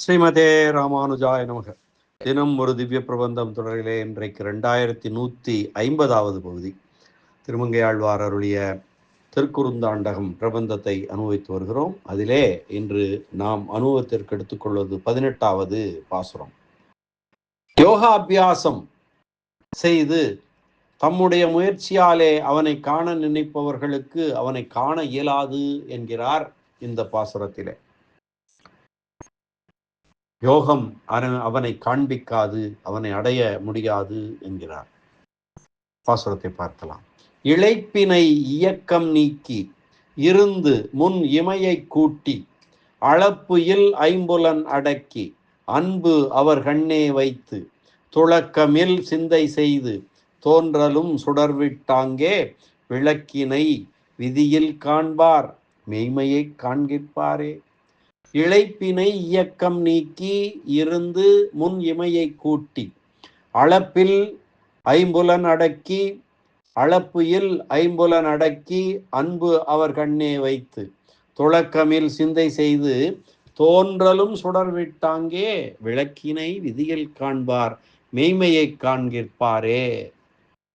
ஸ்ரீமதே ராமானுஜாய நமக. தினம் ஒரு திவ்ய பிரபந்தம் தொடரிலே இன்றைக்கு ரெண்டாயிரத்தி நூற்றி ஐம்பதாவது பகுதி. திருமங்கையாழ்வார் அருளிய திருக்குறுந்தாண்டகம் பிரபந்தத்தை அனுபவித்து வருகிறோம். அதிலே இன்று நாம் அனுபவத்திற்கு எடுத்துக்கொள்வது பதினெட்டாவது பாசுரம். யோகாபியாசம் செய்து தம்முடைய முயற்சியாலே அவனை காண நினைப்பவர்களுக்கு அவனை காண இயலாது என்கிறார் இந்த பாசுரத்திலே. யோகம் அவனை காண்பிக்காது அவனை அடைய முடியாது என்கிறார். பாசுரத்தை பார்க்கலாம். இழைப்பினை இயக்கம் நீக்கி இருந்து முன் இமையை கூட்டி அளப்பு இல் ஐம்புலன் அடக்கி அன்பு அவர் கண்ணே வைத்து துளக்கமில் சிந்தை செய்து தோன்றலும் சுடர்விட்டாங்கே விளக்கினை விதியில் காண்பார் மெய்மையை காண்கிப்பாரே. இழைப்பினை இயக்கம் நீக்கி இருந்து முன் இமையை கூட்டி அளப்பில் ஐம்புலன் அடக்கி அளப்புயில் ஐம்புலன் அடக்கி அன்பு அவர் கண்ணே வைத்து துளக்கமில் சிந்தை செய்து தோன்றலும் சுடர்விட்டாங்கே விளக்கினை விதியில் காண்பார் மெய்மையை காண்கிற்பாரே.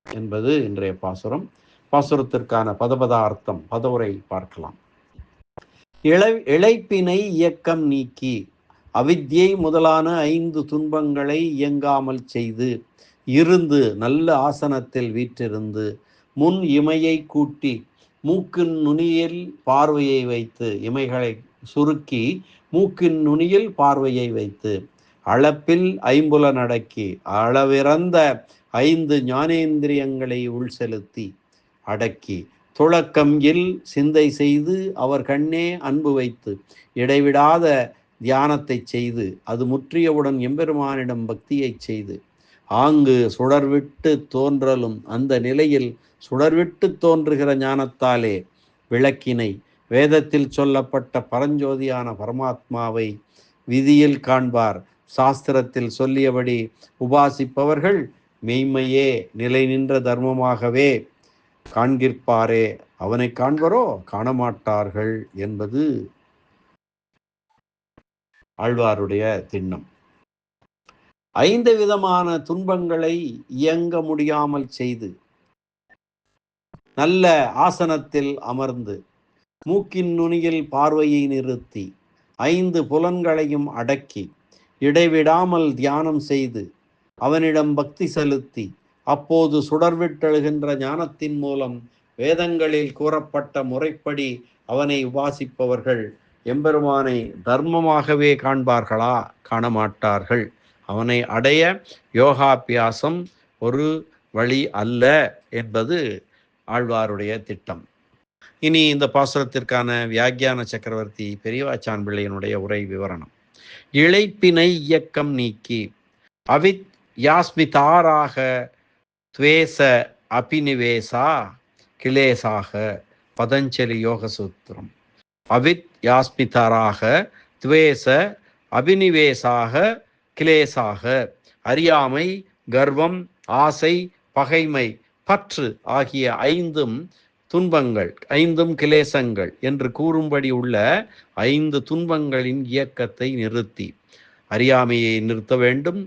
என்பது இன்றைய பாசுரம். பாசுரத்திற்கான பதபத அர்த்தம் பதவுரை பார்க்கலாம். இளை இழைப்பினை இயக்கம் நீக்கி அவித்யை முதலான ஐந்து துன்பங்களை இயங்காமல் செய்து இருந்து நல்ல ஆசனத்தில் வீற்றிருந்து முன் இமையை கூட்டி மூக்கின் நுனியில் பார்வையை வைத்து இமைகளை சுருக்கி மூக்கின் நுனியில் பார்வையை வைத்து அளப்பில் ஐம்புலன் அடக்கி அளவிறந்த ஐந்து ஞானேந்திரியங்களை உள் செலுத்தி அடக்கி துளக்கம் இல் சிந்தை செய்து அவர் கண்ணே அன்பு வைத்து இடைவிடாத தியானத்தை செய்து அது முற்றியவுடன் எம்பெருமானிடம் பக்தியை செய்து ஆங்கு சுடர்விட்டு தோன்றலும் அந்த நிலையில் சுடர்விட்டு தோன்றுகிற ஞானத்தாலே விளக்கினை வேதத்தில் சொல்லப்பட்ட பரஞ்சோதியான பரமாத்மாவை விதியில் காண்பார். சாஸ்திரத்தில் சொல்லியபடி உபாசிப்பவர்கள் மெய்மையே நிலை நின்ற தர்மமாகவே காண்கிற்பாரே அவனை காண்பரோ? காணமாட்டார்கள் என்பது ஆழ்வாருடைய திண்ணம். ஐந்து விதமான துன்பங்களை இயங்க முடியாமல் செய்து நல்ல ஆசனத்தில் அமர்ந்து மூக்கின் நுனியில் பார்வையை நிறுத்தி ஐந்து புலன்களையும் அடக்கி இடைவிடாமல் தியானம் செய்து அவனிடம் பக்தி செலுத்தி அப்போது சுடர்விட்டெழுகின்ற ஞானத்தின் மூலம் வேதங்களில் கூறப்பட்ட முறைப்படி அவனை உபாசிப்பவர்கள் எம்பெருமானை தர்மமாகவே காண்பார்களா? காணமாட்டார்கள். அவனை அடைய யோகாபியாசம் ஒரு வழி அல்ல என்பது ஆழ்வாருடைய திட்டம். இனி இந்த பாசுரத்திற்கான வியாக்கியான சக்கரவர்த்தி பெரியவாச்சான் பிள்ளையினுடைய உரை விவரணம். இழைப்பினை இயக்கம் நீக்கி அவித் யாஸ்மிதாராக துவேச அபினிவேசா கிளேசாக பதஞ்சலி யோக சூத்திரம் அவித் யாஸ்மிதராக துவேச அபினிவேசாக கிளேசாக அறியாமை கர்வம் ஆசை பகைமை பற்று ஆகிய ஐந்தும் துன்பங்கள் ஐந்தும் கிளேசங்கள் என்று கூறும்படி உள்ள ஐந்து துன்பங்களின் இயக்கத்தை நிறுத்தி அறியாமையை நிறுத்த வேண்டும்.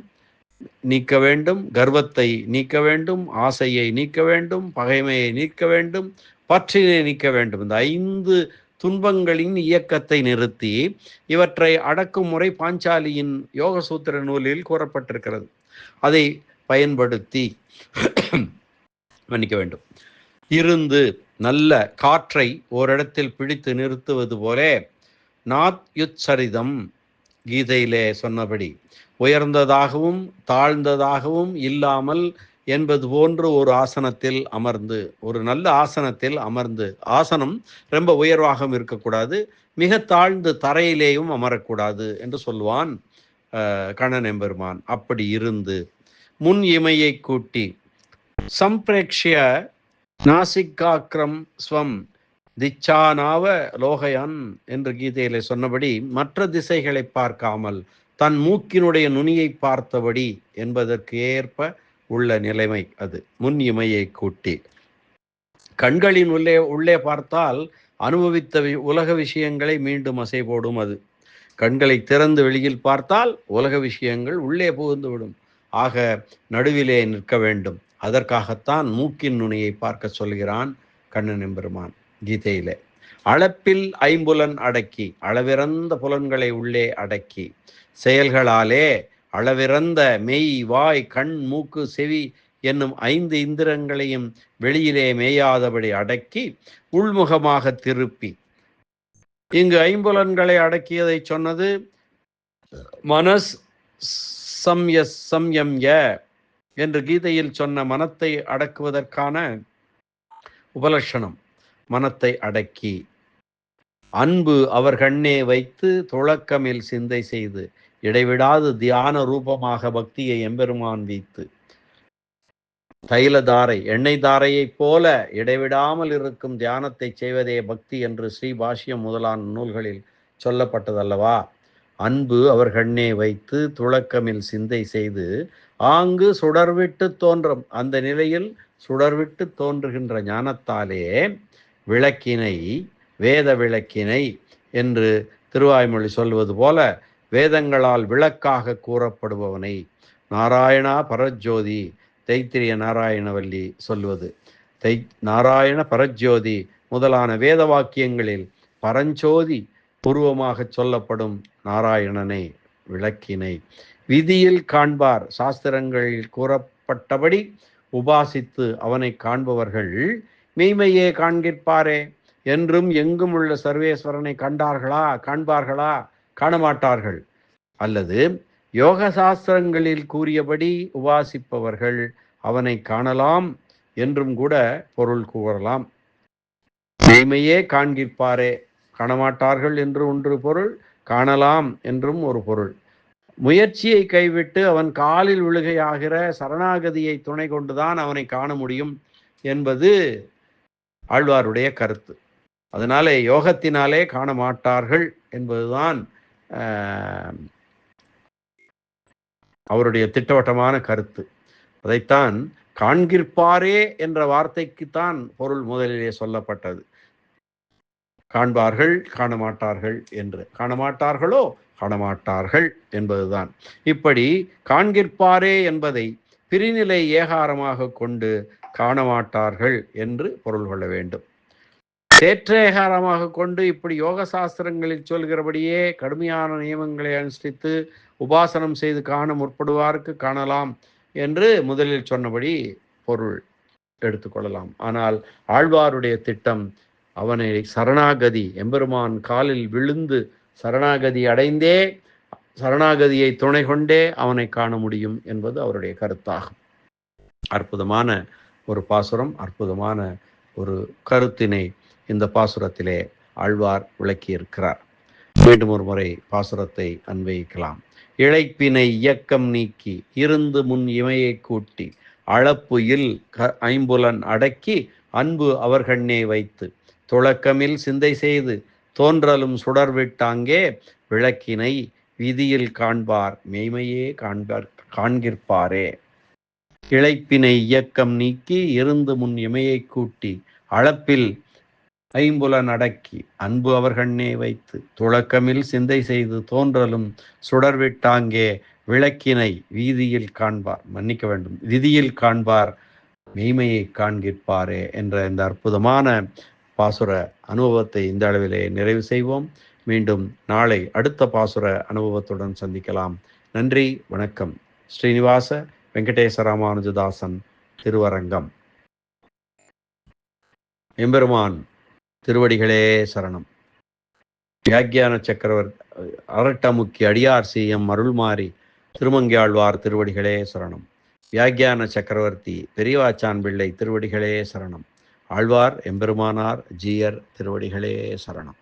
நீக்க வேண்டும் கர்வத்தை நீக்க வேண்டும் ஆசையை நீக்க வேண்டும் பகைமையை நீக்க வேண்டும் பற்றினை நீக்க வேண்டும். இந்த ஐந்து துன்பங்களின் இயக்கத்தை நிறுத்தி இவற்றை அடக்கும் முறை பாஞ்சாலியின் யோகசூத்திர நூலில் கூறப்பட்டிருக்கிறது. அதை பயன்படுத்தி மன்னிக்க வேண்டும். இருந்து நல்ல காற்றை ஓரிடத்தில் பிடித்து நிறுத்துவது போலே நாத் யுச்சரிதம் கீதையிலே சொன்னபடி உயர்ந்ததாகவும் தாழ்ந்ததாகவும் இல்லாமல் என்பது போன்று ஒரு ஆசனத்தில் அமர்ந்து ஒரு நல்ல ஆசனத்தில் அமர்ந்து ஆசனம் ரொம்ப உயர்வாகவும் இருக்கக்கூடாது மிக தாழ்ந்து தரையிலேயும் அமரக்கூடாது என்று சொல்லுவான் அஹ், கண்ணன் எம்பெருமான். அப்படி இருந்து முன் இமையை கூட்டி சம்பிரேக்ஷிய நாசிக்காக்கிரம் ஸ்வம் திச்சானாவ லோகயான் என்று கீதையிலே சொன்னபடி மற்ற திசைகளை பார்க்காமல் தன் மூக்கினுடைய நுனியை பார்த்தபடி என்பதற்கு ஏற்ப உள்ள நிலைமை அது. முன் இமையை கூட்டி. கண்களின் உள்ளே உள்ளே பார்த்தால் அனுபவித்த வி- உலக விஷயங்களை மீண்டும் அசை போடும் அது. கண்களை திறந்து வெளியில் பார்த்தால் உலக விஷயங்கள் உள்ளே புகுந்துவிடும் ஆக நடுவிலே நிற்க வேண்டும். அதற்காகத்தான் மூக்கின் நுனியை பார்க்க சொல்கிறான் கண்ணன் எம்பெருமான் கீதையிலே. அளப்பில் ஐம்புலன் அடக்கி அளவிறந்த புலன்களை உள்ளே அடக்கி செயல்களாலே அளவிறந்த மெய் வாய் கண் மூக்கு செவி என்னும் ஐந்து இந்திரங்களையும் வெளியிலே மேயாதபடி அடக்கி உள்முகமாக திருப்பி. இங்கு ஐம்புலன்களை அடக்கியதை சொன்னது மனஸ் சம்ய சம்யம்ய என்று கீதையில் சொன்ன மனத்தை அடக்குவதற்கான உபலட்சணம். மனத்தை அடக்கி. அன்பு அவர் கண்ணே வைத்து துளக்கமில் சிந்தை செய்து இடைவிடாது தியான ரூபமாக பக்தியை எம்பெருமான் வைத்து. தைலதாரை எண்ணெய் தாரையைப் போல இடைவிடாமல் இருக்கும் தியானத்தை செய்வதே பக்தி என்று ஸ்ரீ பாஷ்யம் முதலான நூல்களில் சொல்லப்பட்டதல்லவா? அன்பு அவர் கண்ணே வைத்து துளக்கமில் சிந்தை செய்து ஆங்கு சுடர்விட்டு தோன்றும். அந்த நிலையில் சுடர்விட்டு தோன்றுகின்ற ஞானத்தாலே விளக்கினை வேத விளக்கினை என்று திருவாய்மொழி சொல்வது போல வேதங்களால் விளக்காக கூறப்படுபவனை நாராயணா பரஜோதி தைத்திரிய நாராயணவல்லி சொல்வது. தை நாராயண பரஜோதி முதலான வேத வாக்கியங்களில் பரஞ்சோதி பூர்வமாக சொல்லப்படும் நாராயணனை விளக்கினை. விதியில் காண்பார் சாஸ்திரங்களில் கூறப்பட்டபடி உபாசித்து அவனை காண்பவர்கள் மெய்மையே காண்கிற்பாரே. என்றும் எங்கும் உள்ள சர்வேஸ்வரனை கண்டார்களா காண்பார்களா காணமாட்டார்கள். அல்லது யோக சாஸ்திரங்களில் கூறியபடி உபாசிப்பவர்கள் அவனை காணலாம் என்றும் கூட பொருள் கூறலாம். தீமையே காண்கிற்பாரே காணமாட்டார்கள் என்று ஒன்று பொருள் காணலாம் என்றும் ஒரு பொருள். முயற்சியை கைவிட்டு அவன் காலில் விழுகையாகிற சரணாகதியை துணை கொண்டுதான் அவனை காண முடியும் என்பது ஆழ்வாருடைய கருத்து. அதனாலே யோகத்தினாலே காண மாட்டார்கள் என்பதுதான் அவருடைய திட்டவட்டமான கருத்து. அதைத்தான் காண்கிற்பாரே என்ற வார்த்தைக்குத்தான் பொருள் முதலிலே சொல்லப்பட்டது. காண்பார்கள் காணமாட்டார்கள் என்று. காணமாட்டார்களோ காணமாட்டார்கள் என்பதுதான். இப்படி காண்கிற்பாரே என்பதை பிரிநிலை ஏகாரமாக கொண்டு காணமாட்டார்கள் என்று பொருள் கொள்ள வேண்டும். சேற்றேகாரமாக கொண்டு இப்படி யோக சாஸ்திரங்களில் சொல்கிறபடியே கடுமையான நியமங்களை அனுஷ்டித்து உபாசனம் செய்து காண முற்படுவார்க்கு காணலாம் என்று முதலில் சொன்னபடி பொருள் எடுத்துக்கொள்ளலாம் ஆனால் ஆழ்வாருடைய திட்டம் அவனை சரணாகதி எம்பெருமான் காலில் விழுந்து சரணாகதி அடைந்தே சரணாகதியை துணை கொண்டே அவனை காண முடியும் என்பது அவருடைய கருத்தாகும். அற்புதமான ஒரு பாசுரம் அற்புதமான ஒரு கருத்தினை இந்த பாசுரத்திலே ஆழ்வார் விளக்கியிருக்கிறார். மீண்டும் ஒரு முறை பாசுரத்தை அன்வயிக்கலாம். இழைப்பினை இயக்கம் நீக்கி இருந்து முன் இமையை கூட்டி அளப்பு இல் க ஐம்புலன் அடக்கி அன்பு அவர்கண்ணே வைத்து துளக்கமில் சிந்தை செய்து தோன்றலும் சுடர்விட்டாங்கே விளக்கினை விதியில் காண்பார் மெய்மையே காண்பார் காண்கிற்பாரே. இழைப்பினை இயக்கம் நீக்கி இருந்து முன் இமையை கூட்டி அளப்பில் ஐம்புல நடக்கி அன்பு அவர்கண்ணே வைத்து துளக்கமில் சிந்தை செய்து தோன்றலும் சுடர்விட்டாங்கே விளக்கினை வீதியில் காண்பார். மன்னிக்க வேண்டும். விதியில் காண்பார் மெய்மையை காண்கிற்பாரே என்ற இந்த அற்புதமான பாசுர அனுபவத்தை இந்த அளவிலே நிறைவு செய்வோம். மீண்டும் நாளை அடுத்த பாசுர அனுபவத்துடன் சந்திக்கலாம். நன்றி வணக்கம். ஸ்ரீனிவாச வெங்கடேச ராமானுஜதாசன் திருவரங்கம். எம்பெருமான் திருவடிகளே சரணம். வியாக்கியான சக்கரவர் அரட்டமுக்கி அடியார் செய்யம் அருள்மாறி திருமங்கியாழ்வார் திருவடிகளே சரணம். வியாக்கியான சக்கரவர்த்தி பெரியவாச்சான் பிள்ளை திருவடிகளே சரணம். ஆழ்வார் எம்பெருமானார் ஜீயர் திருவடிகளே சரணம்.